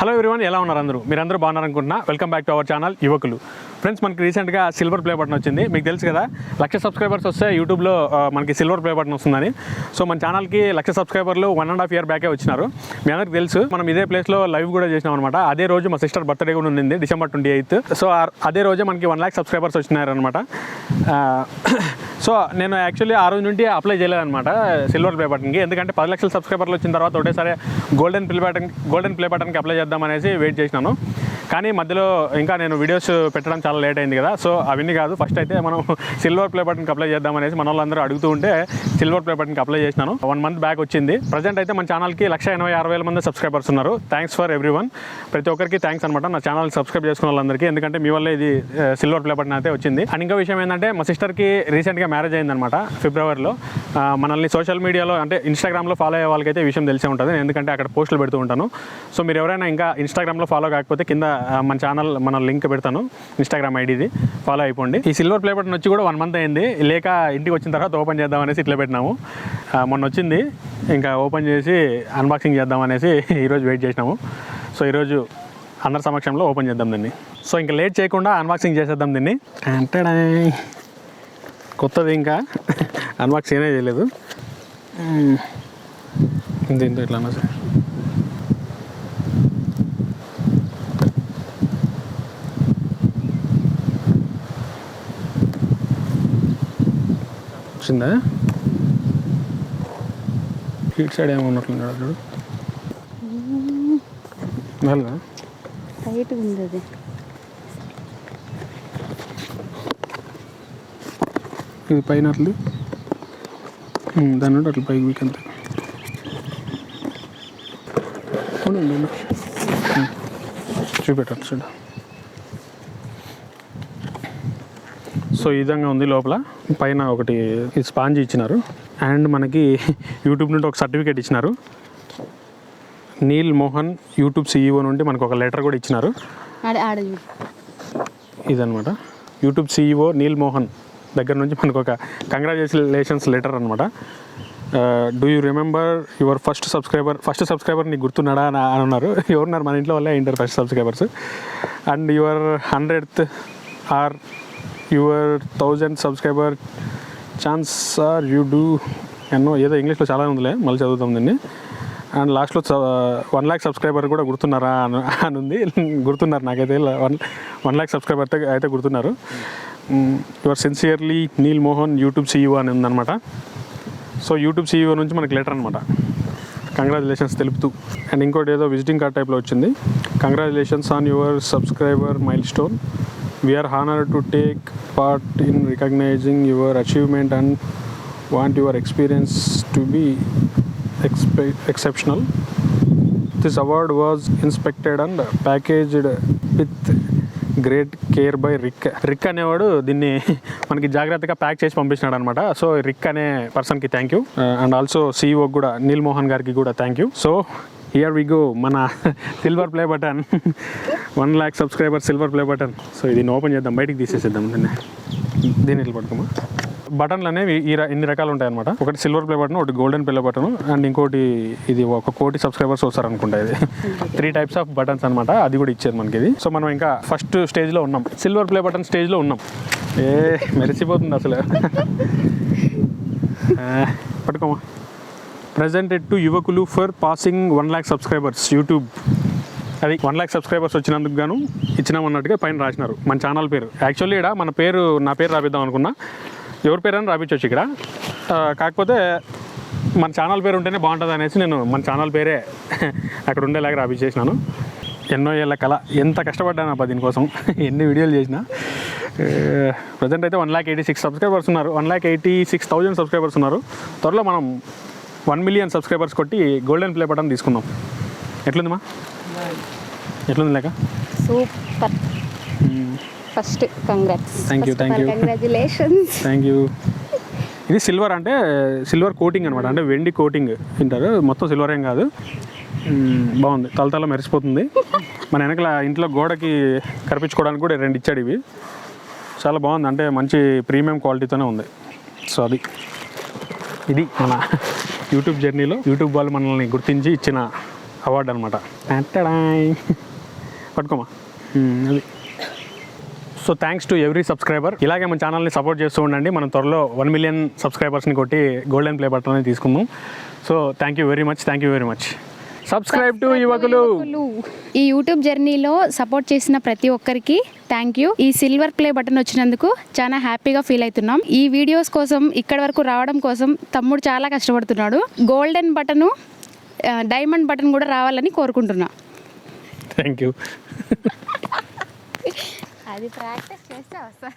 Hello everyone ఎలా ఉన్నారు అందరూ? మీరందరూ బాగున్నారు అనుకుంటున్నా welcome back to our channel Yuvakulu friends మనకి రీసెంట్గా సిల్వర్ ప్లే బటన్ వచ్చింది. మీకు తెలుసు కదా లక్ష సబ్స్క్రైబర్స్ వస్తే యూట్యూబ్లో మనకి సిల్వర్ ప్లే బటన్ వస్తుందని. సో మన ఛానల్కి లక్ష సబ్స్క్రైబర్లు వన్ అండ్ హాఫ్ ఇయర్ బ్యాకే వచ్చినారు. మీ అందరికి తెలుసు మనం ఇదే ప్లేస్లో లైవ్ కూడా చేసినాం అనమాట అదే రోజు మా సిస్టర్ బర్త్డే కూడా ఉండింది డిసెంబర్ ట్వంటీ ఎయిత్ సో అదే రోజే మనకి వన్ ల్యాక్ సబ్స్క్రైబర్స్ వచ్చినారనమాట సో నేను యాక్చువల్లీ ఆ రోజు నుండి అప్లై చేయలేదన్నమాట సిల్వర్ ప్లే బటన్కి ఎందుకంటే పది లక్షల సబ్స్క్రైబర్లు వచ్చిన తర్వాత ఒకటేసారి golden play button golden play బటన్కి apply చేద్దామనేసి వెయిట్ చేసినాను. కానీ మధ్యలో ఇంకా నేను వీడియోస్ పెట్టడం చాలా లేట్ అయింది కదా. సో అవన్నీ కాదు. ఫస్ట్ అయితే మనం సిల్వర్ ప్లే బటన్కి అప్లై చేద్దామనేసి మన వాళ్ళందరూ అడుగుతూ ఉంటే సిల్వర్ ప్లే బటన్కి అప్లై చేసినాను. వన్ మంత్ బ్యాక్ వచ్చింది. ప్రజెంట్ అయితే మన ఛానల్కి లక్ష ఎనభై ఆరు వేల మంది సబ్స్క్రైబర్స్ ఉన్నారు. థ్యాంక్స్ ఫర్ ఎవ్రీ వన్ ప్రతి ఒక్కరికి థ్యాంక్స్ అనమాట నా ఛానల్ సబ్స్క్రైబ్ చేసుకున్న వాళ్ళందరికీ. ఎందుకంటే మీ వల్ల ఇది సిల్వర్ ప్లే బటన్ అయితే వచ్చింది. అండ్ ఇంకో విషయం ఏంటంటే మా సిస్టర్కి రీసెంట్గా మ్యారేజ్ అయిందనమాట ఫిబ్రవరిలో మనల్ని సోషల్ మీడియాలో అంటే ఇన్స్టాగ్రామ్లో ఫాలో అయ్యే వాళ్ళకైతే విషయం తెలిసే ఉంటుంది. ఎందుకంటే అక్కడ పోస్టులు పెడుతూ ఉంటాను. సో మీరు ఎవరైనా ఇంకా ఇన్స్టాగ్రామ్లో ఫాలో కాకపోతే కింద మన ఛానల్ మన లింక్ పెడతాను. ఇన్స్టాగ్రామ్ ఐడిది. ఫాలో అయిపోండి. ఈ సిల్వర్ ప్లే బటన్ వచ్చి కూడా వన్ మంత్ అయింది. లేక ఇంటికి వచ్చిన తర్వాత ఓపెన్ చేద్దాం అనేసి ఇట్లా పెట్టినాము. మొన్న వచ్చింది. ఇంకా ఓపెన్ చేసి అన్బాక్సింగ్ చేద్దాం అనేసి ఈరోజు వెయిట్ చేసినాము. సో ఈరోజు అందరి సమక్షంలో ఓపెన్ చేద్దాం దీన్ని. సో ఇంకా లేట్ చేయకుండా అన్బాక్సింగ్ చేసేద్దాం దీన్ని. అంటే కొత్తది ఇంకా. అన్బాక్స్ ఏనే చేయలేదు. దీంతో ఇట్లా సార్. వచ్చిందా? హీట్ సైడ్ ఏమో ఉన్నట్లున్నాడు చూడు. వెళ్ళదా టైట్గా ఉంది అది. ఇది పైన అట్లా దాని నుండి అట్లా పైకి వీక్ అంతే. చూపెట్టాలి చూడ. సో ఈ విధంగా ఉంది లోపల. పైన ఒకటి స్పాంజ్ ఇచ్చినారు. అండ్ మనకి యూట్యూబ్ నుండి ఒక సర్టిఫికేట్ ఇచ్చినారు. నీల్ మోహన్ యూట్యూబ్ సీఈఓ నుండి మనకు ఒక లెటర్ కూడా ఇచ్చినారు. ఇదనమాట యూట్యూబ్ సీఈఓ నీల్ మోహన్ దగ్గర నుంచి మనకు ఒక కంగ్రాచులేషన్స్ లెటర్ అనమాట do you remember your first subscriber first subscriber నీకు గుర్తున్నాడా? అని అని అన్నారు. ఎవరున్నారు? మన ఇంట్లో వాళ్ళే inter first subscribers and your hundredth or your thousand subscriber chance are you do ఎన్నో ఏదో ఇంగ్లీష్లో చాలా ఉందిలే మళ్ళీ చదువుతాం దీన్ని. అండ్ లాస్ట్లో వన్ ల్యాక్ సబ్స్క్రైబర్ కూడా గుర్తున్నారా అని అని ఉంది గుర్తున్నారు నాకైతే వన్ వన్ ల్యాక్ సబ్స్క్రైబర్ అయితే అయితే గుర్తున్నారు. Your sincerely Neal Mohan YouTube CEO అని ఉందన్నమాట. సో యూట్యూబ్ సీఈఓ నుంచి మనకి లెటర్ అనమాట కంగ్రాచులేషన్స్ తెలుపుతూ. అండ్ ఇంకోటి ఏదో విజిటింగ్ కార్డ్ టైప్లో వచ్చింది. Congratulations on your subscriber milestone we are honour to take part in recognising your achievement and want your experience to be expe exceptional this award was inspected and packaged with great care by Rick Rick అనేవాడు దీన్ని మనకి జాగ్రత్తగా pack చేసి పంపించినాడు అనమాట so Rick అనే పర్సన్కి thank you and also CEO కూడా నీల్ మోహన్ గారికి కూడా thank you so here we go మన silver play button one lakh subscriber silver play button so దీన్ని ఓపెన్ చేద్దాం బయటికి తీసేసేద్దాం దీన్ని. దీన్ని ఇట్లా పట్టుకోమా? బటన్లు అనేవి ఈ ఇన్ని రకాలు ఉంటాయి అనమాట ఒకటి సిల్వర్ ప్లే బటన్ ఒకటి గోల్డెన్ ప్లే బటన్ అండ్ ఇంకోటి ఇది ఒక కోటి సబ్స్క్రైబర్స్ వస్తారు అనుకుంటా ఇది. త్రీ టైప్స్ ఆఫ్ బటన్స్ అనమాట అది కూడా ఇచ్చారు మనకి ఇది సో మనం ఇంకా ఫస్ట్ స్టేజ్లో ఉన్నాం. సిల్వర్ ప్లే బటన్ స్టేజ్లో ఉన్నాం. ఏ మెరిసిపోతుంది అసలు. పట్టుకోమా? Presented to Yuvakulu for passing one lakh subscribers YouTube అది వన్ ల్యాక్ సబ్స్క్రైబర్స్ వచ్చినందుకు గాను ఇచ్చినామన్నట్టుగా పైన రాసినారు. మన ఛానల్ పేరు. యాక్చువల్లీ ఇక్కడ మన పేరు నా పేరు రాపిద్దాం అనుకున్నా. ఎవరి పేరు అని రాపించవచ్చు ఇక్కడ కాకపోతే మన ఛానల్ పేరు ఉంటేనే బాగుంటుంది అనేసి నేను మన ఛానల్ పేరే అక్కడ ఉండేలాగా రాపించేసినాను ఎన్నో ఏళ్ళ కళ. ఎంత కష్టపడ్డాను అబ్బా దీనికోసం? ఎన్ని వీడియోలు చేసినా. ప్రజెంట్ అయితే one lakh eighty six subscribers ఉన్నారు. One lakh eighty six thousand subscribers ఉన్నారు. త్వరలో మనం వన్ మిలియన్ సబ్స్క్రైబర్స్ కొట్టి గోల్డెన్ ప్లే బటన్ తీసుకుందాం. ఎట్లుంది మా ఎట్లుంది లేక? Super. First congrats. Thank you, thank you. Congratulations. Thank you ఇది సిల్వర్ అంటే సిల్వర్ కోటింగ్ అనమాట అంటే వెండి కోటింగ్ తింటారు. మొత్తం సిల్వర్ ఏం కాదు. బాగుంది. తలతల మెరిసిపోతుంది. మన వెనకల ఇంట్లో గోడకి కరిపించుకోవడానికి కూడా రెండు ఇచ్చాడు ఇవి. చాలా బాగుంది. అంటే మంచి ప్రీమియం క్వాలిటీతోనే ఉంది. సో అది. ఇది మన యూట్యూబ్ జర్నీలో యూట్యూబ్ వాళ్ళు మనల్ని గుర్తించి ఇచ్చిన అవార్డు అనమాట పట్టుకోమా? అది. So thanks to every subscriber ఇలాగే మన ఛానల్ని సపోర్ట్ చేస్తూ ఉండండి. మనం త్వరలో వన్ మిలియన్ సబ్స్క్రైబర్స్ని కొట్టి గోల్డెన్ ప్లే బటన్ తీసుకుందాం. So thank you very much thank you very much subscribe to Yuvakulu. ఈ యూట్యూబ్ జర్నీలో సపోర్ట్ చేసిన ప్రతి ఒక్కరికి థ్యాంక్ యూ ఈ సిల్వర్ ప్లే బటన్ వచ్చినందుకు చాలా హ్యాపీగా ఫీల్ అవుతున్నాం. ఈ వీడియోస్ కోసం ఇక్కడ వరకు రావడం కోసం తమ్ముడు చాలా కష్టపడుతున్నాడు. గోల్డెన్ బటను డైమండ్ బటన్ కూడా రావాలని కోరుకుంటున్నా. థ్యాంక్ యూ అది ప్రాక్టీస్ చేస్తే వస్తా